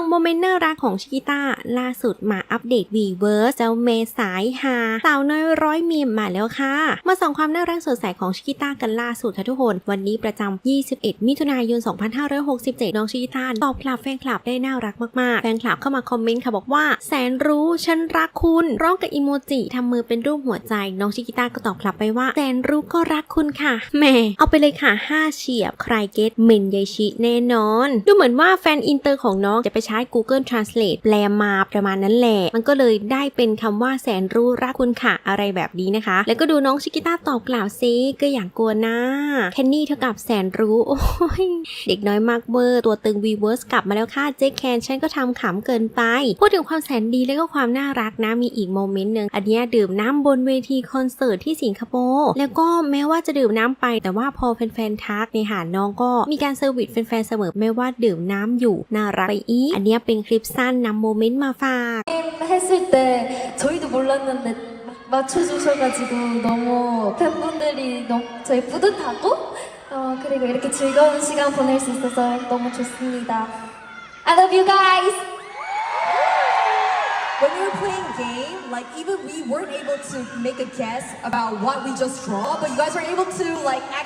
่งโมเมนต์น่ารักของชิกิต้าล่าสุดมาอัปเดตวีเวิร์สเจ้าเมสายฮาสาวน้อยร้อยมีมมาแล้วค่ะ มาส่องความน่ารักสดใสของชิกิต้ากันล่าสุดค่ะทุกคน วันนี้ประจำ21 มิถุนายน 2567 น้องชิกิต้าตอบกลับแฟนคลับได้น่ารักมากๆ แฟนคลับเข้ามาคอมเมนต์ค่ะบอกว่า แสนรู้ฉันรักคุณ ร้องกับอีโมจิทำมือเป็นรูปหัวใจ น้องชิกิต้าก็ตอบกลับไปว่าแสนรู้ก็รักคุณค่ะแหมเอาไปเลยค่ะ5เฉียบใครเก็ตเมนยายชิแน่นอน ดูเหมือนว่าแฟนอินเตอร์ของน้องจะไปใช้ช้ Google Translate แปลมาประมาณนั้นแหละ มันก็เลยได้เป็นคำว่าแสนรู้รักคุณค่ะอะไรแบบนี้นะคะ แล้วก็ดูน้องชิกิต้าตอบกล่าวซิก็อย่างกลัวนะแคนนี่เท่ากับแสนรู้ โอ้ย เด็กน้อยมากเวอร์ ตัวตึงวีเวิร์สกลับมาแล้วค่ะเจ๊แคนฉันก็ทำขำเกินไป พูดถึงความแสนดีแล้วก็ความน่ารักนะ มีอีกโมเมนต์หนึ่งอันนี้ดื่มน้ำบนเวทีคอนเสิร์ตที่สิงคโปร์ แล้วก็แม้ว่าจะดื่มน้ำไป แต่ว่าพอแฟนๆทักในหาน้องก็มีการเซอร์วิสแฟนๆเสมอไม่ว่าดื่มน้ำอยู่น่ารักไปอีกอันเนี้ยเป็นคลิปสั้นนำโมเมนต์มาฝาก 했을 때 저희도 몰랐는데 막 맞춰주셔가지고 너무 팬분들이 너무 저희 뿌듯하고 어, 그리고 이렇게 즐거운 시간 보낼 수 있어서 너무 좋습니다. I love you guys. When we were playing game, like even we weren't able to make a guess about what we just draw, but you guys were able to like actually